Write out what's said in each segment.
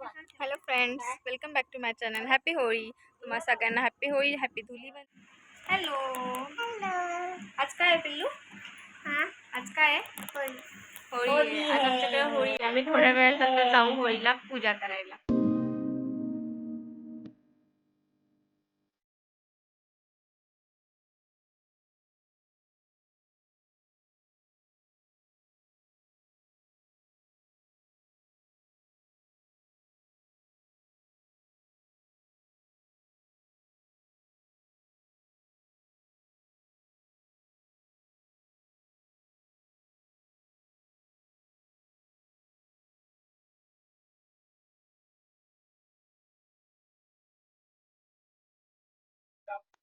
Hello friends welcome back to my channel happy Holi तुम्हाला सगळ्यांना happy Holi happy Dhuli hello आज काय आहे पिल्लू? आज काय आहे? होळी. आज आमच्याकडे होळी. आम्ही थोड्या वेळात जाऊ होळीला पूजा करायला.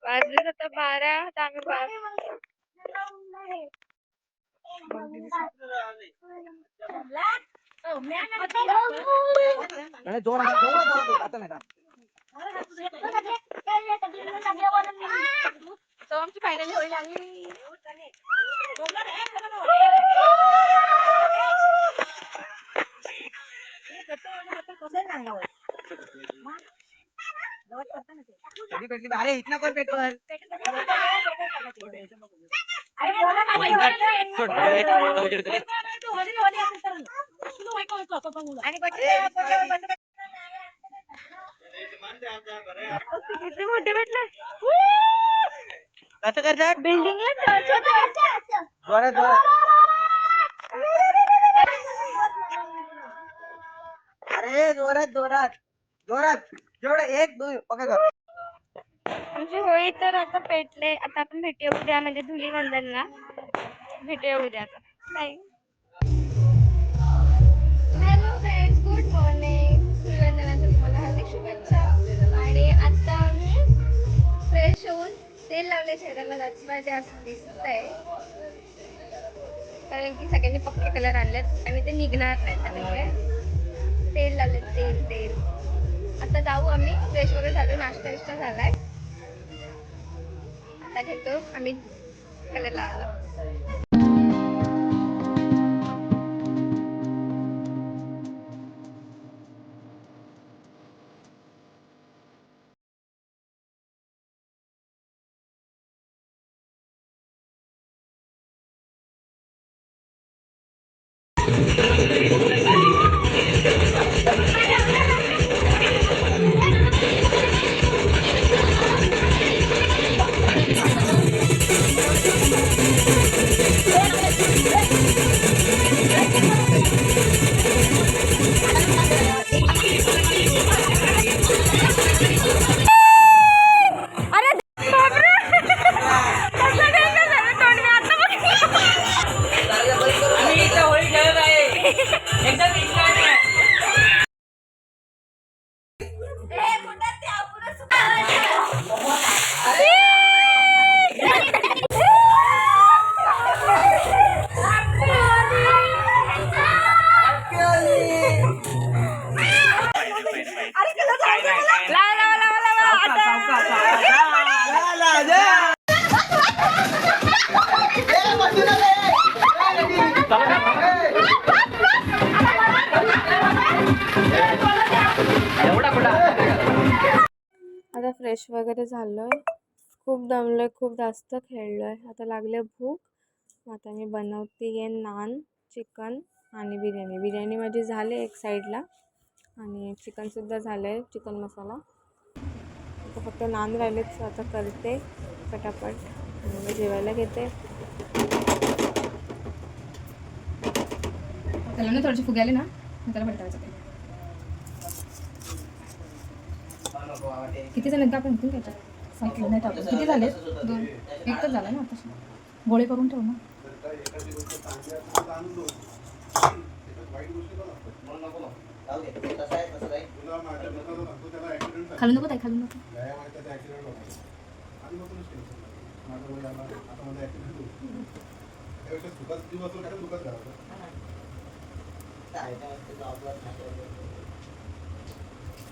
वाजले आता बारा आम्ही बारा आणि जोर आता नाही का तो आमची फायनली होळी लागली अरे इथनं कोण पेटवल किती मोठे भेटले कसं करतात बिल्डिंगला जोरात जोरात अरे जोरात जोरात जोरात जेवढं एक दोन कर। आमची होळी तर आता पेटले आता आपण भेटूया उद्या म्हणजे धुली वंदनला भेटूया उद्या आता. Bye hello friends good morning धुलीवंदनाच्या तुम्हाला. हार्दिक शुभेच्छा. आणि आता आम्ही फ्रेश होऊन तेल लावले चेहऱ्याला जात why असं दिसत आहे कारण की सगळ्यांनी पक्के कलर आणलेत आणि ते निघणार नाही त्यामुळे तेल लावले तेल तेल. आता जाऊ आम्ही. फ्रेश वगैरे झालो नाश्ता विष्टा झालाय. आता घेतो आम्ही कलर लावायला लावा लावा लावा लावा आता आता फ्रेश वगैरे झालो. आहे खूप दमलो आहे खूप जास्त खेळलो आहे आता लागले भूक. आता मी बनवते आहे नान चिकन आणि बिर्याणी. बिर्याणी माझी झाली एक साईडला आणि चिकनसुद्धा झालं आहे चिकन मसाला. आता फक्त नान राहिलेत आता करते पटापट. आणि मी जेवायला घेते. त्याला ना थोडेसे फुगे ना त्याला पलटायचं ते किती झाले का आपण इथून घ्यायच्या सायकल नाही टाकलं किती झाले दोन. एक तर झाला ना आता. गोळे करून ठेव ना. खालून नको ताई खालून नको.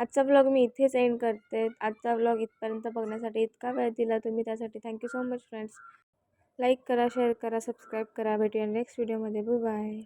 आजचा ब्लॉग मी इथेच एंड करते. आजचा ब्लॉग इथपर्यंत बघण्यासाठी इतका वेळ दिला तुम्ही त्यासाठी thank you so much friends like करा शेअर करा सबस्क्राईब करा. भेटूया नेक्स्ट व्हिडिओमध्ये बाय